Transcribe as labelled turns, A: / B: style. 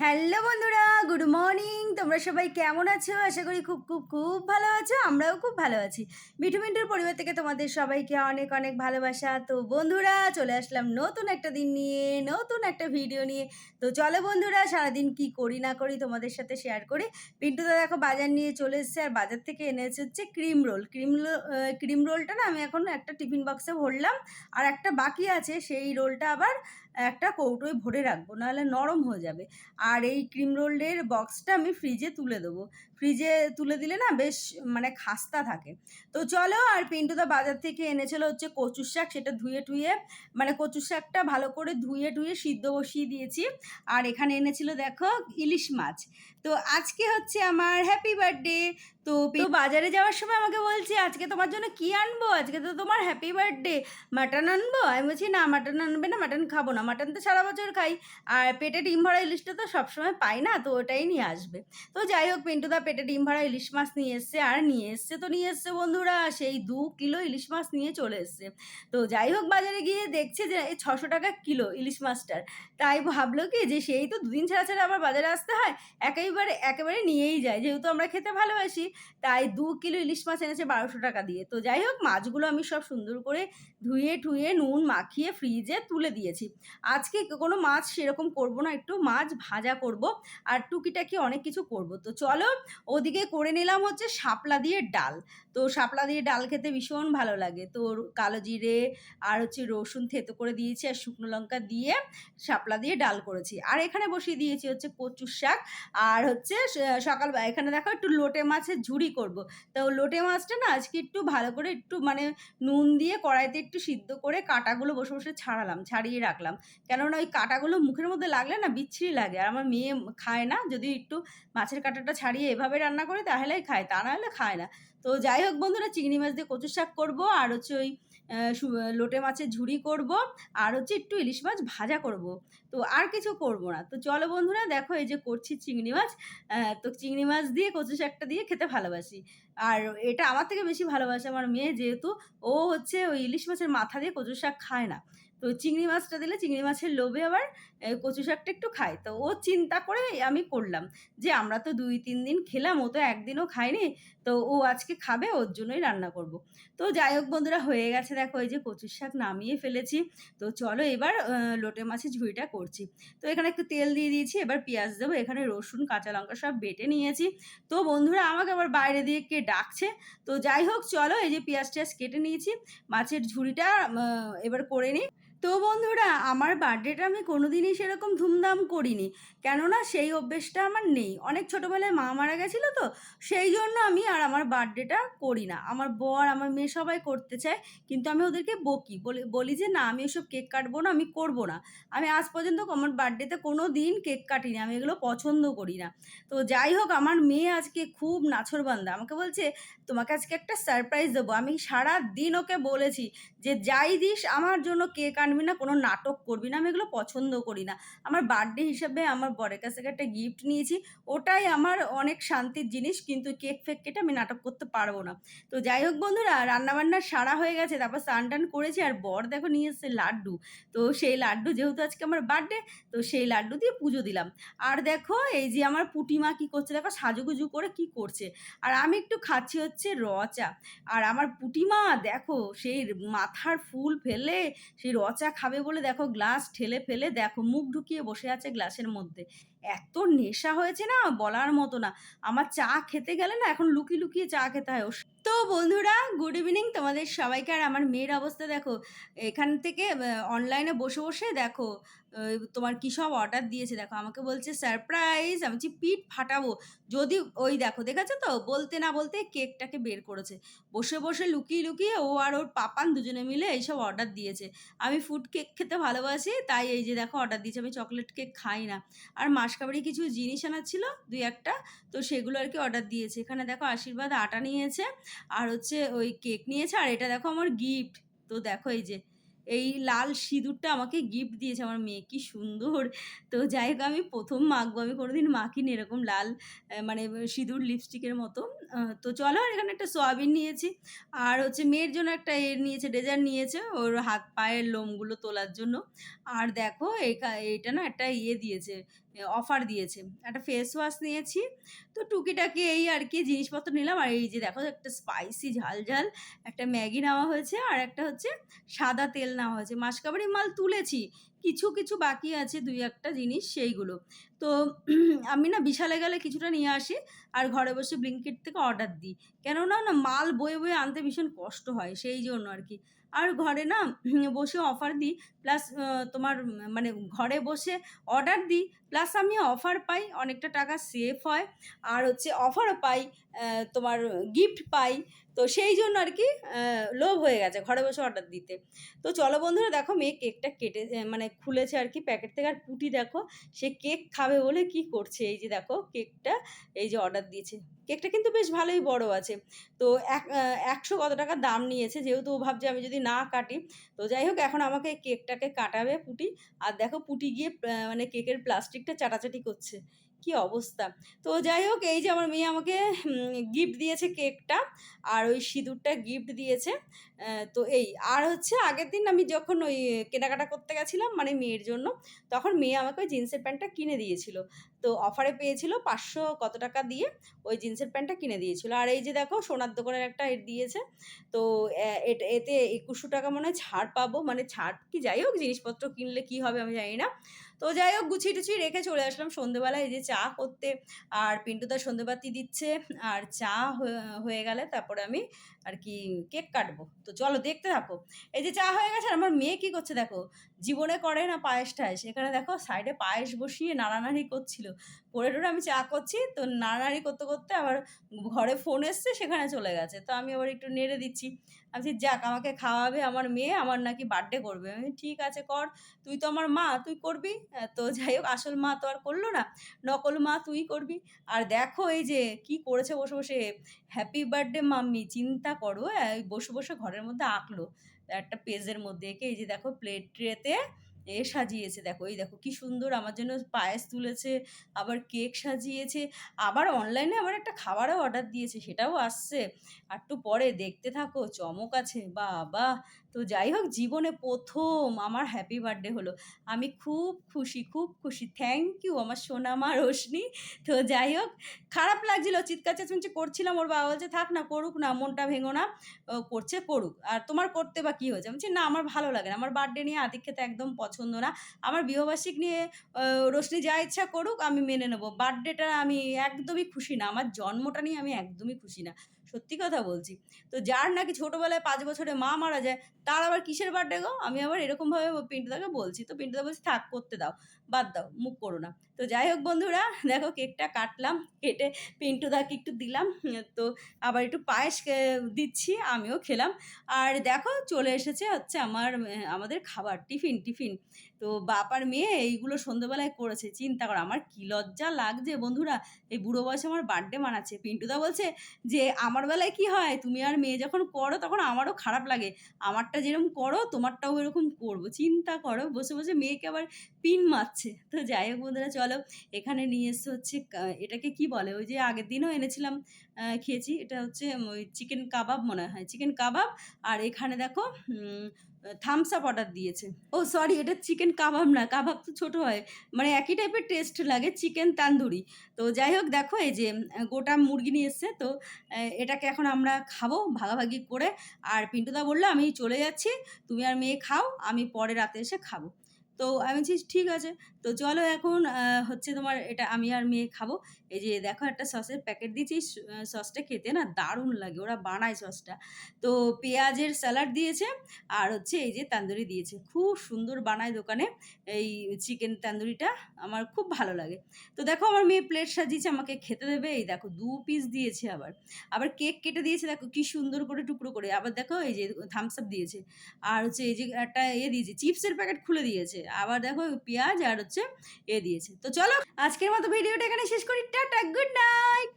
A: Hello বন্ধুরা, good morning. তোমরা সবাই কেমন আছো? আশা করি খুব খুব খুব ভালো আছো, আমরাও খুব ভালো আছি। মিঠু মিন্টুর পরিবার থেকে তোমাদের সবাইকে অনেক অনেক ভালোবাসা। তো বন্ধুরা, চলে আসলাম নতুন একটা দিন নিয়ে, নতুন একটা ভিডিও নিয়ে। তো চলো বন্ধুরা, সারাদিন কি করি, না করি তোমাদের সাথে শেয়ার করি। পিন্টু তো দেখো বাজার নিয়ে চলে এসেছে, আর বাজার থেকে এনেছে হচ্ছে ক্রিম রোল ক্রিম ক্রিম রোলটা না আমি এখন একটা টিফিন বক্সে ভরলাম, আর একটা বাকি আছে, সেই রোলটা আবার একটা কৌটোয় ভরে রাখব, নাহলে নরম হয়ে যাবে। আর এই ক্রিম রোলের বক্সটা আমি ফ্রিজে তুলে দেবো। ফ্রিজে তুলে দিলে না বেশ মানে খাস্তা থাকে। তো চলো আর পিন্টুদা বাজার থেকে এনেছিল হচ্ছে কচুর শাক, সেটা ধুয়ে টুয়ে মানে কচুর শাকটা ভালো করে ধুয়ে টুয়ে সিদ্ধ বসিয়ে দিয়েছি। আর এখানে এনেছিল দেখো ইলিশ মাছ। তো আজকে হচ্ছে আমার হ্যাপি বার্থডে তো বাজারে যাওয়ার সময় আমাকে বলছে, আজকে তোমার জন্য কি আনব? আজকে তো তোমার হ্যাপি বার্থডে মাটন আনব? আমি বলছি, না মাটন আনবে না মাটন খাব না। মাটন তো সারা বছর খাই। আর পেটে ডিম ভরা ইলিশটা তো সবসময় পাই না, তো ওটাই নিয়ে আসবে। তো যাই হোক পিন্টুদা পেটে ডিম ভাড়া ইলিশ মাছ নিয়ে এসছে, আর নিয়ে এসছে তো নিয়ে এসছে বন্ধুরা, সেই দু কিলো ইলিশ মাছ নিয়ে চলে এসছে। তো যাই হোক বাজারে গিয়ে দেখছে যে, এই ছশো টাকা কিলো ইলিশ মাছটার। তাই ভাবলো কি যে, সেই তো দুদিন ছাড়া ছাড়া আবার বাজারে আসতে হয়, একেবারে একেবারে নিয়েই যায়। যেহেতু আমরা খেতে ভালোবাসি, তাই দু কিলো ইলিশ মাছ এনেছে বারোশো টাকা দিয়ে। তো যাই হোক, মাছগুলো আমি সব সুন্দর করে ধুয়ে ঠুয়ে, নুন মাখিয়ে ফ্রিজে তুলে দিয়েছি। আজকে কোনো মাছ সেরকম করব না, একটু মাছ ভাজা করব, আর টুকিটাকি অনেক কিছু করব। তো চলো ওদিকে করে নিলাম হচ্ছে শাপলা দিয়ে ডাল। তো শাপলা দিয়ে ডাল খেতে ভীষণ ভালো লাগে। তো কালো জিরে আর হচ্ছে রসুন থেতো করে দিয়েছি আর শুকনো লঙ্কা দিয়ে শাপলা দিয়ে ডাল করেছি। আর এখানে বসিয়ে দিয়েছি হচ্ছে কচুর শাক আর হচ্ছে স- সকালবেলা এখানে দেখো একটু লোটে মাছের ঝুড়ি করব। তো লোটে মাছটা না আজকে একটু ভালো করে একটু মানে নুন দিয়ে কড়াইতে একটু সিদ্ধ করে কাঁটাগুলো বসে বসে ছাড়ালাম, ছাড়িয়ে রাখলাম। কেননা ওই কাঁটাগুলো মুখের মধ্যে লাগলে না বিচ্ছিরি লাগে। আর আমার মেয়ে খায় না যদি একটু মাছের কাঁটাটা ছাড়িয়ে এভাবে রান্না করি তাহলেই খায়, তা নাহলে খায় না। তো যাই হোক বন্ধুরা, চিংড়ি মাছ দিয়ে কচুর শাক করব, আর হচ্ছে ওই লোটে মাছের ঝুড়ি করব, আর হচ্ছে একটু ইলিশ মাছ ভাজা করব। তো আর কিছু করব না। তো চলো বন্ধুরা, দেখো এই যে করছি চিংড়ি মাছ তো চিংড়ি মাছ দিয়ে কচু শাকটা দিয়ে খেতে ভালোবাসি। আর এটা আমার থেকে বেশি ভালোবাসে আমার মেয়ে, যেহেতু ও হচ্ছে ওই ইলিশ মাছের মাথা দিয়ে কচু শাক খায় না। তো চিংড়ি মাছটা দিলে চিংড়ি মাছের লোভে আবার কচু শাকটা একটু খায়। তো ও চিন্তা করে আমি করলাম যে, আমরা তো দুই, তিন দিন খেলাম, ও তো একদিনও খায়নি, তো ও আজকে খাবে, ওর জন্যই রান্না করব। তো যাই হোক বন্ধুরা, হয়ে গেছে দেখো এই যে কচুর শাক নামিয়ে ফেলেছি। তো চলো এবার লোটে মাছের ঝুড়িটা করছি। তো এখানে একটু তেল দিয়ে দিয়েছি, এবার পেঁয়াজ দেবো, এখানে রসুন, কাঁচা লঙ্কা সব বেটে নিয়েছি। তো বন্ধুরা, আমাকে আবার বাইরে দিয়ে কে ডাকছে? তো যাই হোক, চলো এই যে পেঁয়াজ টেয়াজ কেটে নিয়েছি, মাছের ঝুড়িটা এবার করে নিই। তো বন্ধুরা, আমার বার্থডেটা আমি কোনোদিনই সেরকম ধুমধাম করিনি। কেননা সেই অভ্যেসটা আমার নেই। অনেক ছোটোবেলায় মা মারা গেছিল তো, সেই জন্য আমি আর আমার বার্থডেটা করি না। আমার বর, আমার মেয়ে সবাই করতে চায়, কিন্তু আমি ওদেরকে বকি। বলি যে, না, আমি ওসব কেক কাটবো না, আমি করব না। আমি আজ পর্যন্ত আমার বার্থডেতে কোনো দিন কেক কাটিনি, আমি এগুলো পছন্দ করি না। তো যাই হোক, আমার মেয়ে আজকে খুব নাছরবান্দা আমাকে বলছে, তোমাকে আজকে একটা সারপ্রাইজ দেবো। আমি সারা দিন ওকে বলেছি যে, যাই দিস, আমার জন্য কেক আনবি না কোনো নাটক করবি না, আমি এগুলো পছন্দ করি না। আমার বার্থডে হিসাবে আমার বরের কাছ থেকে একটা গিফট নিয়েছি, ওটাই আমার অনেক শান্তির জিনিস, কিন্তু কেক ফেক কেটে আমি নাটক করতে পারব না। তো যাই হোক বন্ধুরা, রান্নাবান্না সারা হয়ে গেছে, তারপর স্নান টান করেছি, আর বর দেখো নিয়ে এসছে লাড্ডু। তো সেই লাড্ডু যেহেতু আজকে আমার বার্থডে তো সেই লাড্ডু দিয়ে পুজো দিলাম। আর দেখো এই যে আমার পুটিমা কি করছে, দেখো সাজুগুজু করে কি করছে। আর আমি একটু খাচ্ছি হচ্ছে র চা। আর আমার পুটিমা দেখো সেই মাথার ফুল ফেলে, সেই র চা খাবে বলে দেখো গ্লাস ঠেলে ফেলে দেখো মুখ ঢুকিয়ে বসে আছে গ্লাসের মধ্যে। এত নেশা হয়েছে না বলার মতো না। আমার চা খেতে গেলে না এখন লুকিয়ে লুকিয়ে চা খেতে হয়। তো বন্ধুরা গুড ইভিনিং তোমাদের সবাইকে। আর আমার মেয়ের অবস্থা দেখো, এখান থেকে অনলাইনে বসে বসে দেখো তোমার কী সব অর্ডার দিয়েছে। দেখো, আমাকে বলছে সারপ্রাইজ আমি বলছি, পিঠ ফাটাবো। যদি ওই দেখো, দেখেছ তো? বলতে না বলতে কেকটাকে বের করেছে। বসে বসে লুকিয়ে লুকিয়ে ও আর ওর পাপান দুজনে মিলে এইসব অর্ডার দিয়েছে। আমি ফুড কেক খেতে ভালোবাসি, তাই এই যে দেখো অর্ডার দিয়েছে। আমি চকলেট কেক খাই না। আর মাসকাবাড়ি কিছু জিনিস আনার ছিল, দুই একটা। তো সেগুলো আর কি অর্ডার দিয়েছে। এখানে দেখো আশীর্বাদ আটা নিয়েছে, আর হচ্ছে ওই কেক নিয়েছে, আর এটা দেখো আমার গিফট তো দেখো এই যে, এই লাল সিঁদুরটা আমাকে গিফট দিয়েছে আমার মেয়ে, কি সুন্দর। তো যাই হোক, আমি প্রথম মাখবো, আমি কোনোদিন মাখিনি এরকম লাল মানে সিঁদুর লিপস্টিকের মতো। তো চলো আর এখানে একটা সোয়াবিন নিয়েছি। আর হচ্ছে মেয়ের জন্য একটা এর নিয়েছে ডেজার নিয়েছে ওর হাত পায়ের লোমগুলো তোলার জন্য। আর দেখো এইটা না একটা ইয়ে দিয়েছে অফার দিয়েছে। একটা ফেস ওয়াশ নিয়েছি। তো টুকিটাকি এই আর কি জিনিসপত্র নিলাম। আর এই যে দেখো একটা স্পাইসি ঝাল ঝাল একটা ম্যাগি নেওয়া হয়েছে আর একটা হচ্ছে সাদা তেল নেওয়া হয়েছে। মাসকাবারি মাল তুলেছি, কিছু কিছু বাকি আছে দুই একটা জিনিস সেইগুলো। তো আমি না বিশালে গেলে কিছুটা নিয়ে আসি আর ঘরে বসে ব্লিঙ্কিট থেকে অর্ডার দিই। কেননা না মাল বয়ে বয়ে আনতে ভীষণ কষ্ট হয় সেই জন্য আর কি। আর ঘরে না বসে অফার দিই, প্লাস তোমার মানে ঘরে বসে অর্ডার দিই, প্লাস আমি অফার পাই, অনেকটা টাকা সেভ হয়। আর হচ্ছে অফারও পাই তোমার গিফট পাই। তো সেই জন্য আর কি লোভ হয়ে গেছে ঘরে বসে অর্ডার দিতে। তো চলো বন্ধুরা, দেখো মেয়ে কেকটা কেটে মানে খুলেছে আর কি প্যাকেট থেকে। আর পুটি দেখো, সে কেক খাবে বলে কি করছে? এই যে দেখো, কেকটা এই যে অর্ডার দিয়েছে। কেকটা কিন্তু বেশ ভালোই বড় আছে। তো এক একশো কত টাকা দাম নিয়েছে যেহেতু ও ভাবছে আমি যদি না কাটি, তো যাই হোক এখন আমাকে কেকটাকে কাটাবে পুটি। আর দেখো পুটি গিয়ে মানে কেকের প্লাস্টিকটা চাটাচাটি করছে। কি অবস্থা? তো যাই হোক, এই যে আমার মেয়ে আমাকে গিফট দিয়েছে কেকটা আর ওই সিঁদুরটা গিফট দিয়েছে। তো এই, আর হচ্ছে আগের দিন আমি যখন ওই কেনাকাটা করতে গেছিলাম মানে মেয়ের জন্য, তখন মেয়ে আমাকে ওই জিন্সের প্যান্টটা কিনে দিয়েছিল। তো অফারে পেয়েছিল পাঁচশো কত টাকা দিয়ে ওই জিন্সের প্যান্টটা কিনে দিয়েছিল। আর এই যে দেখো সোনার দোকানের একটা দিয়েছে। তো এতে একুশশো টাকা মনে হয় ছাড় পাবো। মানে ছাড় কি যাই হোক, জিনিসপত্র কিনলে কি হবে আমি জানি না। তো যাই হোক, গুছিয়ে টুছিয়ে রেখে চলে আসলাম। সন্ধেবেলায় এই যে চা করতে। আর পিন্টুদা সন্ধেবাতি দিচ্ছে। আর চা হয়ে গেলে তারপরে আমি আর কি কেক কাটবো। তো চলো দেখতে থাকো। এই যে চা হয়ে গেছে আর আমার মেয়ে কি করছে দেখো? জীবনে করে না পায়েস টায়েস এখানে দেখো সাইডে পায়েস বসিয়ে নাড়ানাড়ি করছিল। পরে টোরে আমি চা করছি, তো নাড়ানাড়ি করতে করতে আবার ঘরে ফোন এসছে, সেখানে চলে গেছে। তো আমি আবার একটু নেড়ে দিচ্ছি। আমি যাক, আমাকে খাওয়াবে আমার মেয়ে, আমার নাকি বার্থডে করবে। আমি ঠিক আছে, কর, তুই তো আমার মা, তুই করবি? তো যাই হোক, আসল মা তো আর করল না, নকল মা তুই করবি। আর দেখো এই যে কি করেছে বসে বসে হ্যাপি বার্থডে মাম্মি, চিন্তা করো। এই বসে বসে ঘরের মধ্যে আঁকলো। একটা পেজের মধ্যে এঁকে, এই যে দেখো প্লেট ট্রেতে এ সাজিয়েছে। দেখো, এই দেখো, কি সুন্দর, আমার জন্য পায়েস তুলেছে, আবার কেক সাজিয়েছে, আবার অনলাইনে আবার একটা খাবারও অর্ডার দিয়েছে, সেটাও আসছে। আর একটু পরে দেখতে থাকো, চমক আছে বাবা তো যাই হোক, জীবনে প্রথম আমার হ্যাপি বার্থডে হলো। আমি খুব খুশি খুব খুশি। থ্যাংক ইউ আমার সোনা মা রোশনি। তো যাই হোক, খারাপ লাগছিল, চিৎকার চেঁচামেচি করছিলাম, ওর বাবা বলছে, থাক না, করুক না, মনটা ভেঙো না করছে, করুক। আর তোমার করতে বা কী হয়েছে? বলছি, না, আমার ভালো লাগে না। আমার বার্থডে নিয়ে আদিক খেতে একদম পছন্দ না। আমার বিবাহবার্ষিক নিয়ে রোশনি যা ইচ্ছা করুক, আমি মেনে নেব। বার্থডেটা আমি একদমই খুশি না। আমার জন্মটা নিয়ে আমি একদমই খুশি না। সত্যি কথা বলছি। তো যার নাকি ছোটোবেলায় পাঁচ বছরে মা মারা যায় তার আবার কিসের বার্থডে গো? আমি আবার এরকমভাবে পিন্টুদাকে বলছি। তো পিন্টুদা বলছি, থাক, করতে দাও, বাদ দাও, মুখ করো না। তো যাই হোক বন্ধুরা, দেখো কেকটা কাটলাম, কেটে পিন্টুদাকে একটু দিলাম, তো আবার একটু পায়েস দিচ্ছি, আমিও খেলাম। আর দেখো চলে এসেছে হচ্ছে আমার, আমাদের খাবার, টিফিন টিফিন। তো বাপার মেয়ে এইগুলো সন্ধ্যেবেলায় করেছে, চিন্তা করো, আমার কি লজ্জা লাগছে বন্ধুরা, এই বুড়ো বয়সে আমার বার্থডে মানাচ্ছে। পিন্টুদা বলছে যে, আমার বেলায় কি হয়, তুমি আর মেয়ে যখন করো তখন আমারও খারাপ লাগে, আমারটা যেরকম করো, তোমারটাও এরকম করব। চিন্তা করো, বসে বসে মেয়েকে আবার পিন মারছে। তো যাই হোক বন্ধুরা, চলো এখানে নিয়ে এসছে হচ্ছে এটাকে কি বলে? ওই যে আগের দিনও এনেছিলাম খেয়েছি। এটা হচ্ছে ওই চিকেন কাবাব মনে হয়। চিকেন কাবাব আর এখানে দেখো থামস আপ অর্ডার দিয়েছে। ও সরি এটা চিকেন কাবাব না। কাবাব তো ছোট হয়। মানে একই টাইপের টেস্ট লাগে চিকেন তান্দুরি তো যাই হোক, দেখো, এই যে, গোটা মুরগি নিয়ে এসছে। তো এটাকে এখন আমরা খাব ভাগাভাগি করে। আর পিন্টুদা বলল, আমি চলে যাচ্ছি। তুমি আর মেয়ে খাও, আমি পরে রাতে এসে খাব। তো আমি বলছি, ঠিক আছে, তো চলো এখন হচ্ছে তোমার এটা আমি আর মেয়ে খাব। এই যে দেখো একটা সসের প্যাকেট দিয়েছি সসটা খেতে না দারুণ লাগে, ওরা বানায় সসটা। তো পেঁয়াজের স্যালাড দিয়েছে আর হচ্ছে এই যে তান্দুরি দিয়েছে। খুব সুন্দর বানায় দোকানে এই চিকেন তান্দুরিটা, আমার খুব ভালো লাগে। তো দেখো আমার মেয়ে প্লেট সাজিয়েছে, আমাকে খেতে দেবে। এই দেখো দু পিস দিয়েছে আবার। আবার কেক কেটে দিয়েছে, দেখো কি সুন্দর করে, টুকরো করে। আবার দেখো এই যে থামস আপ দিয়েছে। আর হচ্ছে এই যে একটা এ দিয়েছে চিপসের প্যাকেট খুলে দিয়েছে। আবার দেখো পেঁয়াজ আর হচ্ছে এ দিয়েছে। তো চলো, আজকের মতো ভিডিওটা এখানে শেষ করি। Tata good night